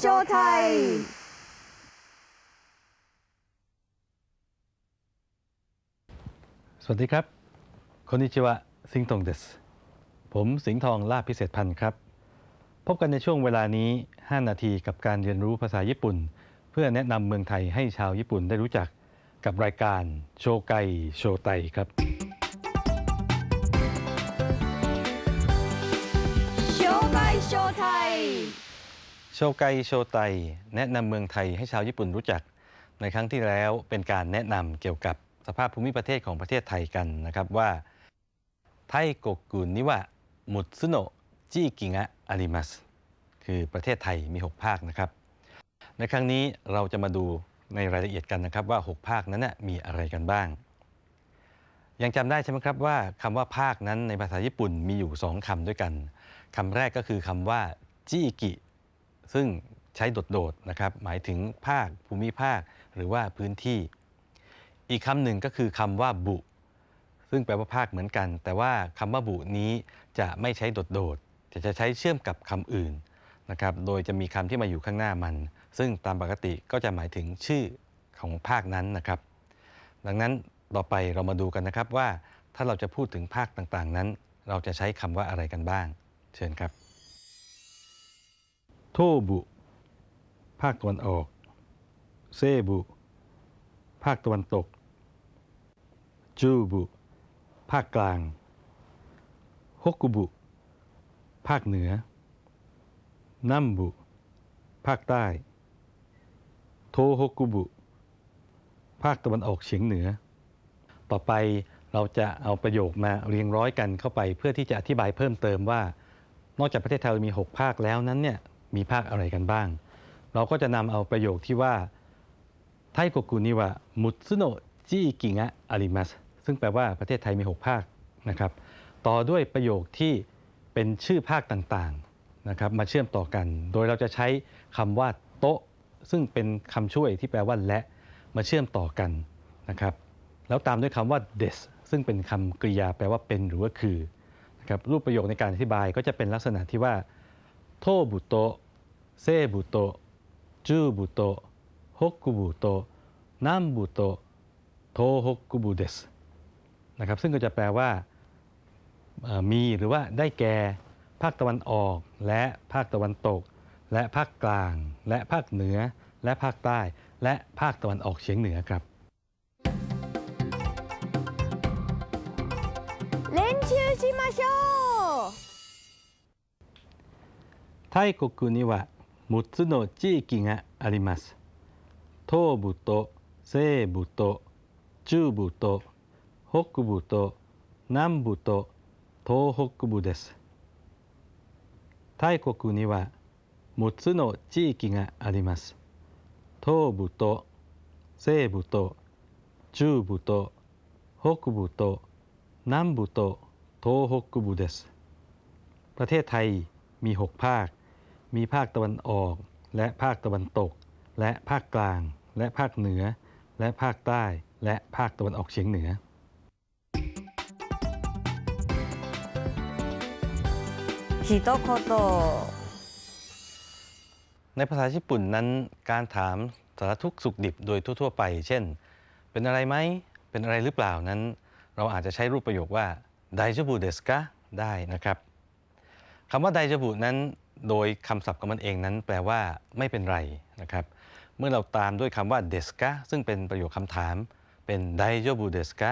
โชว์ไทยสวัสดีครับคนนิชิวะสิงทองเดสผมสิงห์ทองลาภพิเศษพันธ์ครับ พบกันในช่วงเวลานี้ 5 นาทีกับการเรียนรู้ภาษาญี่ปุ่น เพื่อแนะนำเมืองไทยให้ชาวญี่ปุ่นได้รู้จักกับรายการโชไกโชไตครับ โชไกโชไตแนะนำเมืองไทยให้ชาวญี่ปุ่นรู้จัก ในครั้งที่แล้วเป็นการแนะนำเกี่ยวกับสภาพภูมิประเทศของประเทศไทยกันนะครับว่า ไทโกกุนนิวะมุตสึโนจิกิงะอาริมัสคือประเทศไทยมี 6 ภาคนะครับ ในครั้งนี้เราจะมาดูในรายละเอียดกันนะครับว่า 6 ภาคนั้นนะมีอะไรกันบ้าง ยังจำได้ใช่ไหมครับว่าคำว่าภาคนั้นในภาษาญี่ปุ่นมีอยู่ 2คำด้วยกันคำแรกก็คือคำว่าจิกิ ซึ่งใช้โดดๆนะครับหมายถึงภาคภูมิภาคหรือว่าพื้นที่ อีกคำหนึ่งก็คือคำว่าบุ ซึ่งแปลว่าภาคเหมือนกัน แต่ว่าคำว่าบุนี้จะไม่ใช้โดดๆแต่จะใช้เชื่อมกับคำอื่นนะครับโดยจะมีคำที่มาอยู่ข้างหน้ามัน ซึ่งตามปกติก็จะหมายถึงชื่อของภาคนั้นนะครับ ดังนั้นต่อไปเรามาดูกันนะครับว่าถ้าเราจะพูดถึงภาคต่างๆนั้น เราจะใช้คำว่าอะไรกันบ้าง เชิญครับ โทบุ ภาคตะวันออก เซบุ ภาคตะวันตก จูบุ ภาคกลาง ฮกกุบุ ภาคเหนือ นัมบุ ภาคใต้ โทฮกกุบุ ภาคตะวันออกเฉียงเหนือ ต่อไปเราจะเอาประโยคมาเรียงร้อยกันเข้าไป เพื่อที่จะอธิบายเพิ่มเติมว่า นอกจากประเทศไทยมี 6 ภาคแล้วนั้นเนี่ย มีภาคอะไรกันบ้าง เราก็จะนำเอาประโยคที่ว่าไทโกกุนิวะมุตสึโนจิกิงะอาริมัสซึ่งแปลว่าประเทศไทยมี 6 ภาคนะครับ ต่อด้วยประโยคที่เป็นชื่อภาคต่างๆนะครับมาเชื่อมต่อกัน โดยเราจะใช้คำว่าโต๊ะ ซึ่งเป็นคำช่วยที่แปลว่าและมาเชื่อมต่อกันนะครับแล้วตามด้วยคำว่า des ซึ่งเป็นคำกริยาแปลว่าเป็นหรือว่าคือนะครับรูปประโยคในการอธิบายก็จะเป็นลักษณะที่ว่าโทบุโต ะเซบุโตะจูบุโตะฮกกุบุโตะนัมบุโตะโทฮกกุบุเดสนะครับซึ่งก็จะแปลว่าเอ่อมีหรือว่าได้แก่ภาคตะวันออก และภาคตะวันตก และภาคกลาง และภาคเหนือ และภาคใต้ และภาคตะวันออกเฉียงเหนือครับ เล่นชื่อชิมาโช タイ国には 6つの地域があります。東部と西部と中部と北部と南部と東北部です。タイ国には6つの地域があります。東部と西部と中部と北部と南部と東北部です。ประเทศไทยมี 6 ภาค มีภาคตะวันออก และภาคตะวันตก และภาคกลาง และภาคเหนือ และภาคใต้ และภาคตะวันออกเฉียงเหนือ ฮิโตโคโตในภาษาญี่ปุ่นนั้นการถามสารทุกข์สุขดิบโดยทั่ว ๆ ไป เช่น เป็นอะไรไหม เป็นอะไรหรือเปล่านั้น เราอาจจะใช้รูปประโยคว่าไดจ b บุเดสกะได้นะครับคำว่าไดจ b บุนั้น โดยคำศัพท์ของมันเองนั้นแปลว่าไม่เป็นไรนะครับ เมื่อเราตามด้วยคำว่าเดสกะซึ่งเป็นประโยคคำถาม เป็นไดจ b บุเดสกะ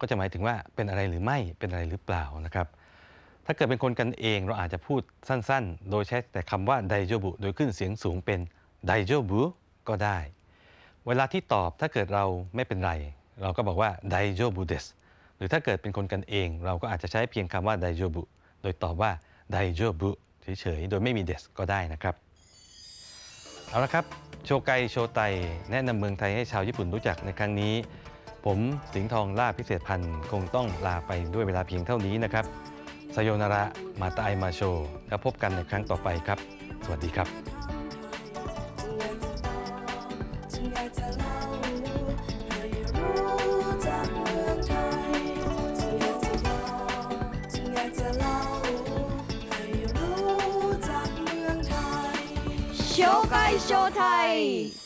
ก็จะหมายถึงว่าเป็นอะไรหรือไม่เป็นอะไรหรือเปล่านะครับ ถ้าเกิดเป็นคนกันเองเราอาจจะพูดสั้นๆ โดยใช้แต่คำว่าไดโจบุโดยขึ้นเสียงสูงเป็นไดโจบุก็ได้ เวลาที่ตอบถ้าเกิดเราไม่เป็นไร เราก็บอกว่าไดโจบุเดสหรือถ้าเกิดเป็นคนกันเอง เราก็อาจจะใช้เพียงคำว่าไดโจบุโดยตอบว่าไดโจบุ เฉยๆ โดยไม่มีเดสก็ได้นะครับ เอาละครับ โชไกโชไต แนะนำเมืองไทยให้ชาวญี่ปุ่นรู้จักในครั้งนี้ ผมสิงห์ทองล่าพิเศษพันธ์คงต้องลาไปด้วยเวลาเพียงเท่านี้นะครับสโยนาระมาตาไอมาโชแล้วพบกันในครั้งต่อไปครับ สวัสดีครับจะเล่า ให้รู้จั